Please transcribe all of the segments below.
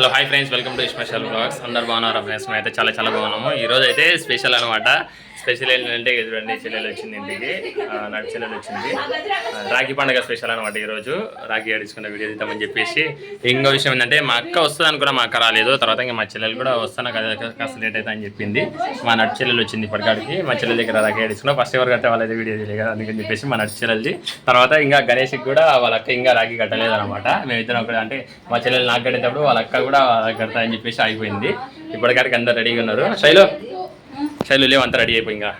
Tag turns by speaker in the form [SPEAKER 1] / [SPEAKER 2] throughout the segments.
[SPEAKER 1] Hello hi friends welcome to special blogs. అందరు బాగున్నారు friends? మేము అయితే చాలా చాలా బాగున్నాము. ఈరోజు అయితే స్పెషల్ అనమాట స్పెషల్ ఏంటంటే ఇది చూడండి చెల్లెలు వచ్చింది ఇంటికి. నాకు చెల్లెలు వచ్చింది. రాఖీ పండుగ స్పెషల్ అనమాట ఈరోజు. రాఖీ ఆడించుకున్న వీడియో తీద్దామని చెప్పేసి. ఇంకో విషయం ఏంటంటే మా అక్క వస్తుందని కూడా మా అక్క రాలేదు. తర్వాత ఇంకా మా చెల్లెలు కూడా వస్తాను కదా కాస్త లేట్ అవుతా అని చెప్పింది. మా నటు చెల్లెలు వచ్చింది ఇప్పటికాడికి. మా చెల్లెల దగ్గర రాఖీ ఆడించుకున్నా ఫస్ట్ ఎవరు కట్టే వాళ్ళైతే వీడియో తెలియదు కదా అందుకని చెప్పేసి మా నటు చెల్లెలది. తర్వాత ఇంకా గణేష్కి కూడా వాళ్ళ అక్క ఇంకా రాఖీ కట్టలేదు అనమాట మేమిద్దరం ఒకటి అంటే మా చెల్లెలు నాకు కట్టేటప్పుడు వాళ్ళ అక్క కూడా వాళ్ళకి కడతా అని చెప్పేసి ఆగిపోయింది. ఇప్పటికాడికి అందరు రెడీగా ఉన్నారు. శైలో శైలు లేవు అంతా రెడీ అయిపోయి ఇంకా.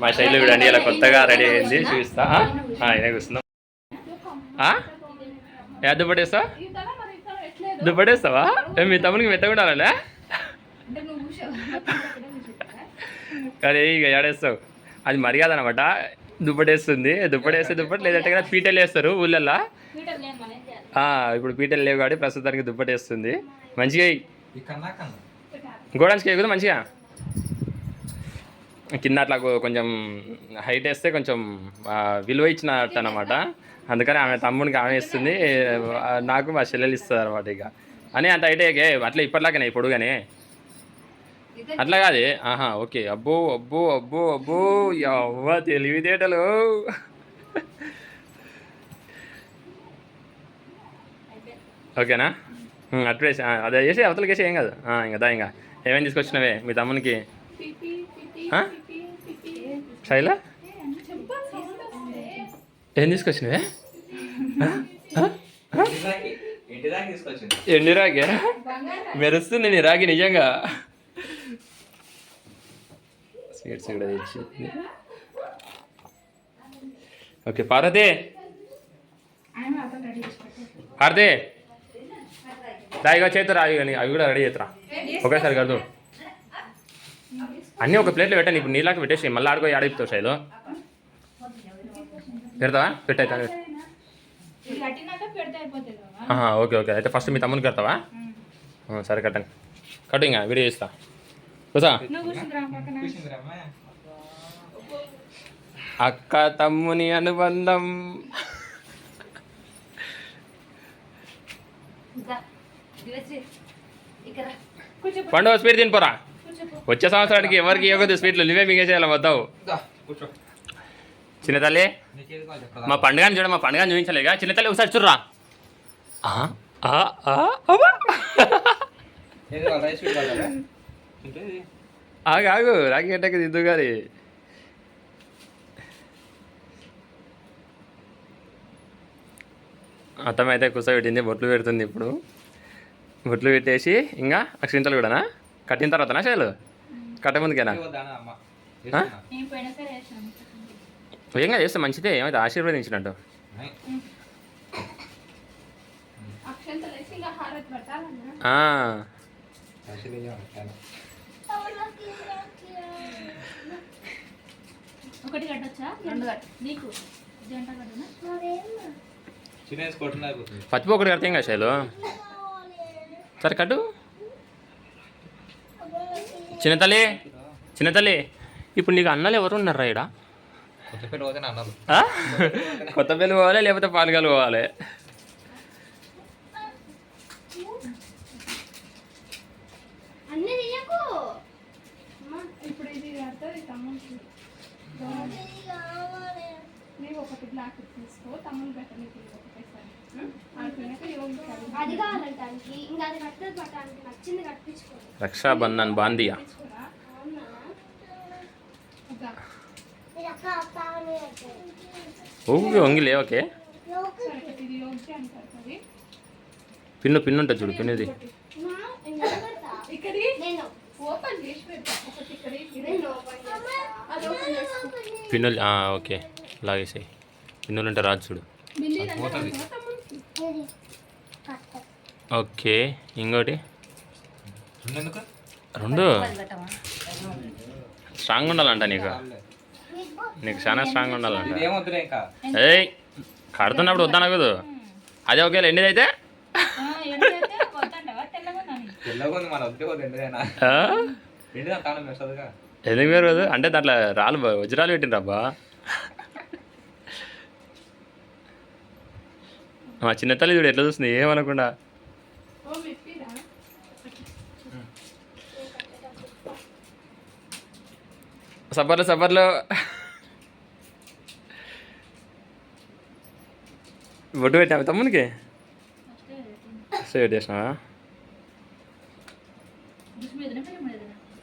[SPEAKER 1] మా శైలు చూడండి ఇలా కొత్తగా రెడీ అయింది చూపిస్తా. ఇదే కూర్చుందాం? ఏ దుప్పటేస్తా దుప్పటేస్తావా? ఏ, మీ తమ్మునికి మెత్త కూడా రాలే కానీ ఇక ఏడేస్తావు? అది మర్యాద అనమాట దుప్పటేస్తుంది. దుప్పటేస్తే దుప్పటి లేదంటే కదా పీటలు వేస్తారు ఊళ్ళల్లో. ఇప్పుడు పీటలు లేవు కాబట్టి ప్రస్తుతానికి దుప్పటేస్తుంది. మంచిగా. గోడానికి కదా మంచిగా? కింద అట్లా కొంచెం హైట్ వేస్తే కొంచెం విలువ ఇచ్చినట్టు అనమాట అందుకని ఆమె తమ్మునికి ఆమె ఇస్తుంది. నాకు మా చెల్లెలు ఇస్తుంది అనమాట ఇక. అని అంత అయితే అట్లా ఇప్పటిలాగానే పొడుగానే? అట్లా కాదు? ఆహా ఓకే. అబ్బో అబ్బో అబ్బో అబ్బో. అవ్వ తెలివితేటలు. ఓకేనా? అట్లా అదే చేసి అవతలకి వేసి ఏం కాదు. ఇంకా దా ఇంకా. ఏమేమి తీసుకొచ్చినవే మీ తమ్మునికి? శైల? ఏం తీసుకొచ్చినవే? ఎన్ని రాగే మెరుస్తుంది నీ రాగి నిజంగా. స్వీట్స్ కూడా తెచ్చింది ఓకే పార్వతి. పార్వతి. దాయిగా చేతురా అవి కూడా రెడీ చేతురా. ఒకేసారి కాదు అన్నీ ఒక ప్లేట్లో పెట్టాను ఇప్పుడు నీళ్ళకి పెట్టేసి మళ్ళీ ఆడుకో ఆడిపుతావు శైలు పెడతావా? పెట్టయితే ఓకే ఓకే. అయితే ఫస్ట్ మీ తమ్ముని కడతావా? సరే కట్టండి. కట్టు ఇంకా వీడియో చేస్తా. కూసా
[SPEAKER 2] కూర్చుందిరమ్మా
[SPEAKER 1] అక్క తమ్ముని అనుబంధం. పండుగ స్వీట్ తినిపోరా? వచ్చే సంవత్సరానికి ఎవరికి ఇవ్వకూడదు స్వీట్లు? నువ్వే మింగేసేయాలి వద్దావు చిన్న తల్లి మా పండుగని చూడ మా పండుగని చూపించలేగా? చిన్న తల్లి ఒకసారి చూడరా. ఆగు ఆగు రాగి గంటకి దిద్దు గారి అత్తమ్మ అయితే కూర్చోబెట్టింది బొట్లు పెడుతుంది ఇప్పుడు. బొట్లు పెట్టేసి ఇంకా అక్షింతలు కూడానా? కట్టిన తర్వాతనా చేయాలి? కట్ట ముందుకేనా? ఏంగా చేస్తే మంచిదే. ఏమైతే ఆశీర్వదించినట్టు.
[SPEAKER 3] ఒకటి కట్టొచ్చా? నీకు?
[SPEAKER 1] పచ్చిపో ఒకటి కడితే ఇంకా శైలు సరే కట్టు. చిన్న తల్లి చిన్న తల్లి ఇప్పుడు నీకు అన్నలు ఎవరు ఉన్నారా ఈడ?
[SPEAKER 2] కొత్త పేరు పోతే అన్నారు
[SPEAKER 1] ఆ? కొత్త పెళ్ళి పోవాలి లేకపోతే పానకాలు పోవాలి?
[SPEAKER 3] ఒకటి బ్లాక్ తీసుకో తమ్ముడు ఒకటేసారి
[SPEAKER 1] రక్షాబంధన్ బాందియా ఊగి వంగిలే ఓకే పిన్ను పిన్ను ఉంటుంది చూడు పిన్నుది.
[SPEAKER 3] ఇక్కడి?
[SPEAKER 4] నేను.
[SPEAKER 3] ఓపెన్ చేసి పెడతా. ఒకటి ఇక్కడ ఇక్కడ.
[SPEAKER 4] నేను ఓపెన్ చేస్తా.
[SPEAKER 3] అది ఓపెన్ చేసుకో
[SPEAKER 1] పిన్నులు ఆ, ఓకే. లాగేసాయి. పిన్నులు అంటే రాదు చూడు.
[SPEAKER 2] పోతుంది.
[SPEAKER 1] ఓకే ఇంకోటి? రెండు? స్ట్రాంగ్ ఉండాలంట నీకు. నీకు చాలా స్ట్రాంగ్ ఉండాలంట. ఏయ్ కడుతున్నప్పుడు వద్దనకూడదు అదే ఒకవేళ ఎండిదైతే ఎందుకు వేరు? అంటే దాంట్లో రాళ్ళు వజ్రాలు పెట్టిండ్రబ్బా మా చిన్న తల్లి చూడు ఎట్లా చూస్తుంది? ఏమనకుండా. సబ్బర్లు సబ్బర్లు. బొట్టు పెట్టావు తమ్మునికి? చేసినావా?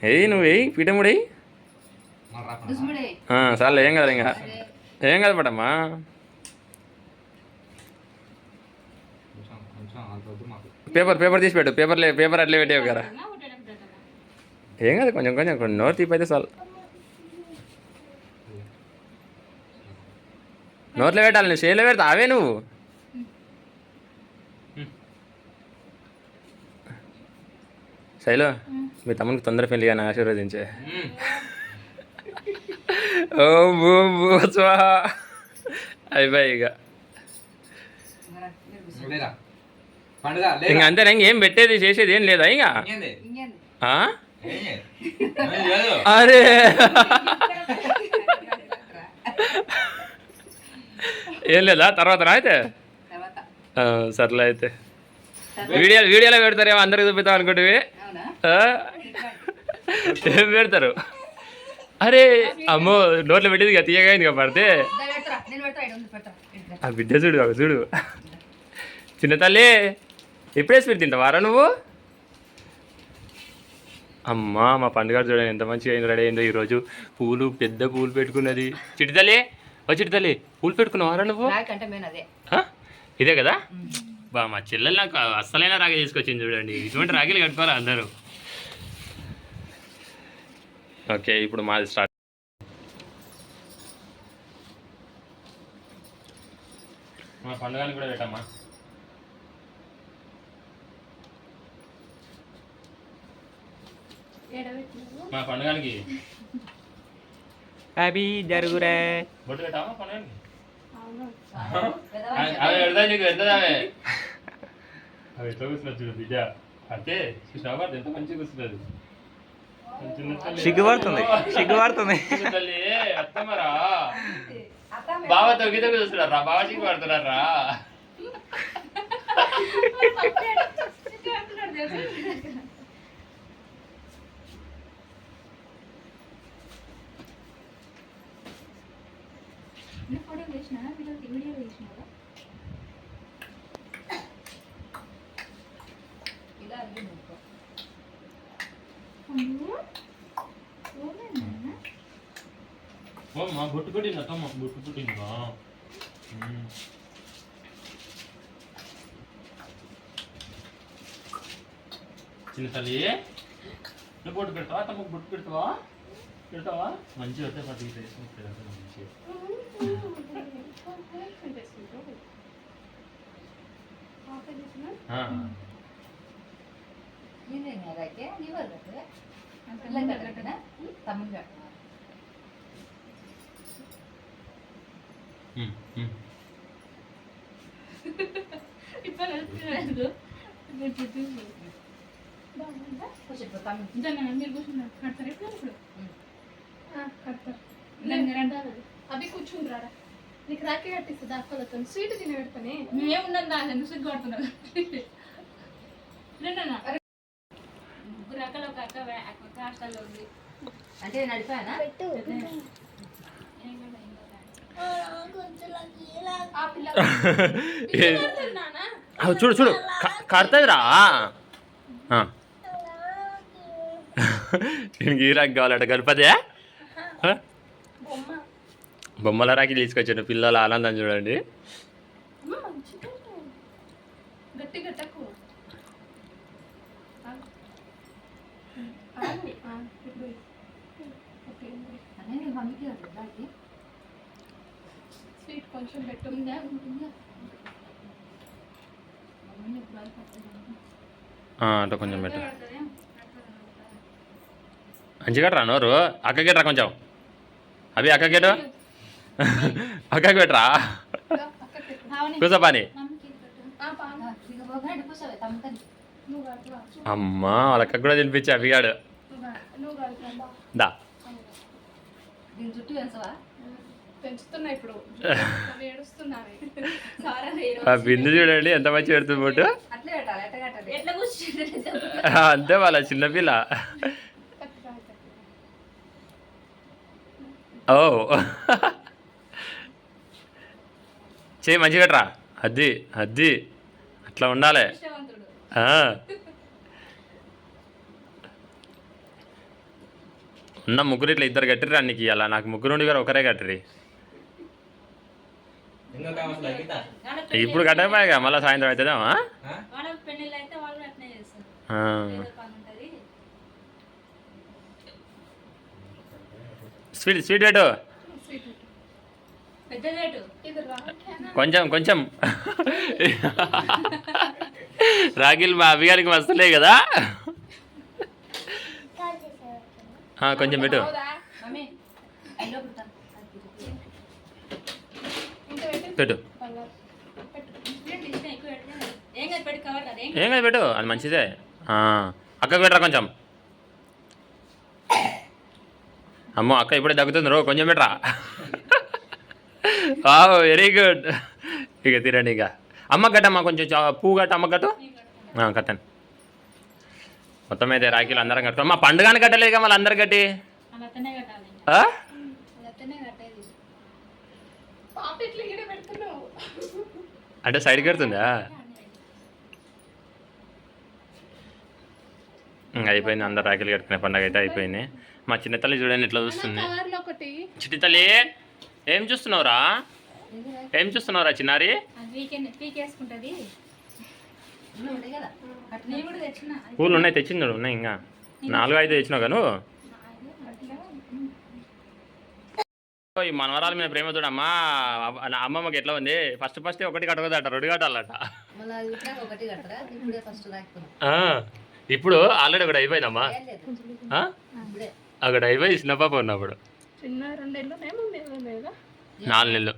[SPEAKER 1] ఏయ్ నువ్వు వేయి పీఠం వేయి
[SPEAKER 2] మన రాకుండా.
[SPEAKER 1] చాలు ఏం కదా ఇంకా ఏం కదా పడమ్మా
[SPEAKER 2] కొంచెం కొంచెం అంత వద్దు మాకు
[SPEAKER 1] పేపర్ పేపర్ తీసి పెట్టు. పేపర్ లే పేపర్ అట్లే పెట్టేవు కదా. ఏం కాదు కొంచెం కొంచెం కొంచెం నోరు తీపైతే చాలు. నోట్లో పెట్టాలి నువ్వు చేతిలో పెడతా అవే నువ్వు. శైలు మీ తమ్మునికి తొందర పెళ్ళి కానీ ఆశీర్వదించే. ఓ బూ బూ స్వాహ. అయిపోయి ఇక. ఇంక అంతేనా ఇంకేం పెట్టేది చేసేది ఏం లేదా ఇంకా?
[SPEAKER 2] ఏం. ఏం.
[SPEAKER 1] అరే. ఏం లేదా? తర్వాత అయితే? ఆ, సర్లే అయితే. వీడియో వీడియోలో పెడతారేమో అందరికి చూపిస్తాం అనుకుంటే ఏం పెడతారు? అరే అమ్మో నోట్లో పెట్టేది ఇక తీయగా ఇక పడితే. ఆ బిడ్డ చూడు చూడు. చిన్న తల్లి. ఎప్పుడే స్వీట్ తింటావారా నువ్వు? అమ్మా మా పండుగ చూడండి ఎంత మంచిగా అయింది రెడీ అయిందో ఈరోజు. పూలు పెద్ద పూలు పెట్టుకున్నది. చిట్టి తల్లి ఓ చిట్టి తల్లి పూలు పెట్టుకున్నావారా నువ్వు? ఇదే కదా? బా మా చెల్లెలు నాకు అస్సలైన రాగి తీసుకొచ్చింది చూడండి. ఇటువంటి రాగిలు కట్టుకోవాలి అందరూ? ఓకే ఇప్పుడు మాది స్టార్ట్. మా పండుగని కూడా పెట్టమ్మా. మా పండుగనికి
[SPEAKER 2] హ్యాపీ జరుగురే.
[SPEAKER 1] బొట్టు పెట్టామా పండుగనికి
[SPEAKER 3] అవును.
[SPEAKER 1] అవి పెడతా నీకు పెద్దదావే అవి ఎట్లా కూర్చున్నది చూడు బిడ్డ? అంటే చూసావా ఎంత మంచిగా కూర్చున్నది.
[SPEAKER 2] సిగ్గుపడుతుంది, సిగ్గుపడుతుంది.
[SPEAKER 1] తల్లి అత్తమ్మరా బావ తొగ్గి తొగ్గి చూస్తున్నారా? బావ సిగ్గు పడుతున్నారా
[SPEAKER 3] ఫోటో వేసిన వీడియో వీడియో
[SPEAKER 5] ఇలా ముక్కో.
[SPEAKER 3] అమ్మో
[SPEAKER 1] బొట్టు అత్తమ్మ బొట్టు పెట్టిందా ఉమ్. చిన్న తల్లి బొట్టు పెడతావా? తమ్మకు బొట్టు పెడతావా? పెడతావా మంచిగా వస్తే పది మంచిగా ఆ.
[SPEAKER 5] ನೀನೇನ್ ಅದಕ್ಕೆ ನೀವಲ್ಲದೆ ಎಲ್ಲ ಕಟ್ಟಕನ ತಮ್ಮಗ
[SPEAKER 1] ఉమ్, ఉమ్.
[SPEAKER 3] ఇప్పుడు వెళ్తున్నాడు మీరు చూసి బాగుందా
[SPEAKER 5] ಖುಷಿ ತಮ್ಮ
[SPEAKER 3] దాన్ని మీరు కూర్చున్నారు కడతారు ఎప్పుడు ఇప్పుడు అవి కూర్చుంటారా నీకు రాఖీ స్వీట్ తిన పెడతానే. దా ముగ్గురు అక్కలు ఒక అక్క ఒక ఉంది.
[SPEAKER 5] అంటే నడిపానా?
[SPEAKER 3] నానా
[SPEAKER 1] చూడు చూడు. కడతాదిరా దీనికి ఈ రాకి కావాలట గణపతి. బొమ్మల రాకి తీసుకొచ్చాను పిల్లల ఆనందం చూడండి.
[SPEAKER 3] స్వీట్ కొంచెం పెట్టు. ఉందా? ఉంటుందా?
[SPEAKER 5] మమ్మీని ఇప్పుడు అది పట్టుకున్నాను.
[SPEAKER 1] అట్లా కొంచెం పెట్టు. మంచిగా రా నోరు? అక్కకి రా కొంచెం. అవి అక్కకేటు అక్కకి పెట్టరా? కూసో పని
[SPEAKER 5] ఆ, ఇక పోగా కూర్చోవే తమ్మకని
[SPEAKER 3] నువ్వు కడుతున్నా
[SPEAKER 1] అమ్మా వాళ్ళ అక్కకి కూడా తినిపించి అవిగాడు దా. ఆ బిందు చూడండి ఎంత మంచి పెడుతుంది బొట్టు ఆ, అంతే వాళ్ళ చిన్నపిల్ల ఓ. చేయి మంచిగా కట్టరా? అద్ది అద్ది అట్లా ఉండాలి. ఉన్న ముగ్గురు ఇట్లా ఇద్దరు కట్టిర్రా నీకు ఇవ్వాల నాకు ముగ్గురు ఉండి గారు ఒకరే కట్టిరి ఇప్పుడు కట్టకపోయాక మళ్ళీ సాయంత్రం అవుతుందేమా
[SPEAKER 4] వాళ్ళ పెళ్ళిళ్ళు అయితే వాళ్ళు అట్నే చేస్తారు
[SPEAKER 1] ఆ.
[SPEAKER 4] ఏదో పని ఉంటుంది
[SPEAKER 1] స్వీట్ స్వీట్ పెట్టు. కొంచెం కొంచెం. రాగిల్ మా అభిగారికి వస్తలే కదా. కొంచెం పెట్టు.
[SPEAKER 3] పెట్టు.
[SPEAKER 4] ఏం కాదు పెట్టి అదేం
[SPEAKER 1] మంచిదే. అక్కకు పెట్టరా కొంచెం? అమ్మో అక్క ఇప్పుడే తగ్గుతుంది రో కొంచెం పెట్టరా? వెరీ గుడ్ ఇక తిరండి ఇక. అమ్మ గట్టమ్మా కొంచెం పువ్వు గట్ట అమ్మ గట్టు? ఆ, కట్టండి. మొత్తం అయితే రాఖీలు అందరం కడతాం మా పండుగని కట్టలేక మళ్ళీ అందరు కట్టి.
[SPEAKER 4] అలా అతనే కట్టాలి
[SPEAKER 1] ఆ?
[SPEAKER 4] అది అతనే కట్టేది
[SPEAKER 3] పాప ఇట్లా ఈడ పెడుతున్నావు
[SPEAKER 1] అంటే సైడ్కి కడుతుందా ఇంక అయిపోయింది అందరు రాఖీలు కట్టుకునే పండుగ అయితే అయిపోయింది. మా చిన్న తల్లి చూడండి ఎట్లా చూస్తుంది. చిట్టి తల్లి ఏం చూస్తున్నావురా? ఏం చూస్తున్నావురా చిన్నారి? పూలు ఉన్నాయి తెచ్చింది ఉన్నాయి ఇంకా. నాలుగు ఐదు తెచ్చినావు నువ్వు? ఈ మనవరాల మీద ప్రేమ చూడమ్మా అమ్మ- అమ్మమ్మకి ఎట్లా ఉంది? ఫస్ట్ ఫస్ట్ ఒకటి కట్టకదట రెండు కట్టాలట.
[SPEAKER 5] ఇప్పుడే
[SPEAKER 1] ఆల్రెడీ ఒకటి అయిపోయిందమ్మా. ఒకటి అయిపోయి చిన్న పాప ఉన్నప్పుడు. నాలుగు నెలలు.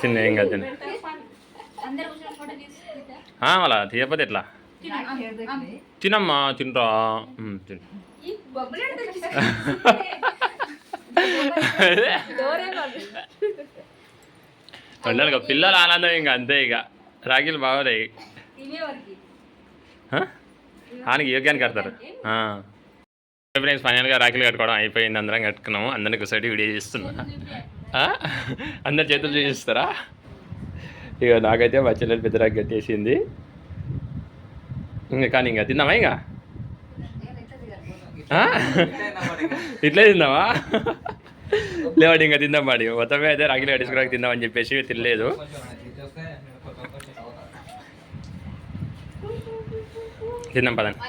[SPEAKER 1] చిన్న ఏం కాదు మళ్ళా తీయకపోతే ఎట్లా? తినమ్మా తినరా ఉమ్, తిను
[SPEAKER 4] ఈ బొబ్బులు
[SPEAKER 1] ఉండాలి పిల్లల ఆనందం ఇంకా అంతే ఇక. రాఖీలు
[SPEAKER 4] బాగోలే
[SPEAKER 1] ఆయనకి యోగ్యానికి కడతారు. ఫ్రెండ్స్ ఫైనల్గా రాఖీలు కట్టుకోవడం అయిపోయింది. అందరం కట్టుకున్నాము. అందరికి ఒకసారి వీడియో చేస్తున్నా. అందరు చేతులు చూపిస్తారా? ఇక నాకైతే మా చెల్లెలు పెద్ద రాఖీ కట్టేసింది. ఇంకా కానీ ఇంకా తిన్నామా ఇంకా? ఇట్లే తిందామా? లేవాడు ఇంకా తిందాం వాడి మొత్తమే అయితే రాఖీలు కట్టించుకోవడానికి తిందామని చెప్పేసి తినలేదు.
[SPEAKER 2] కొంచెం
[SPEAKER 1] తిందాం పదండి.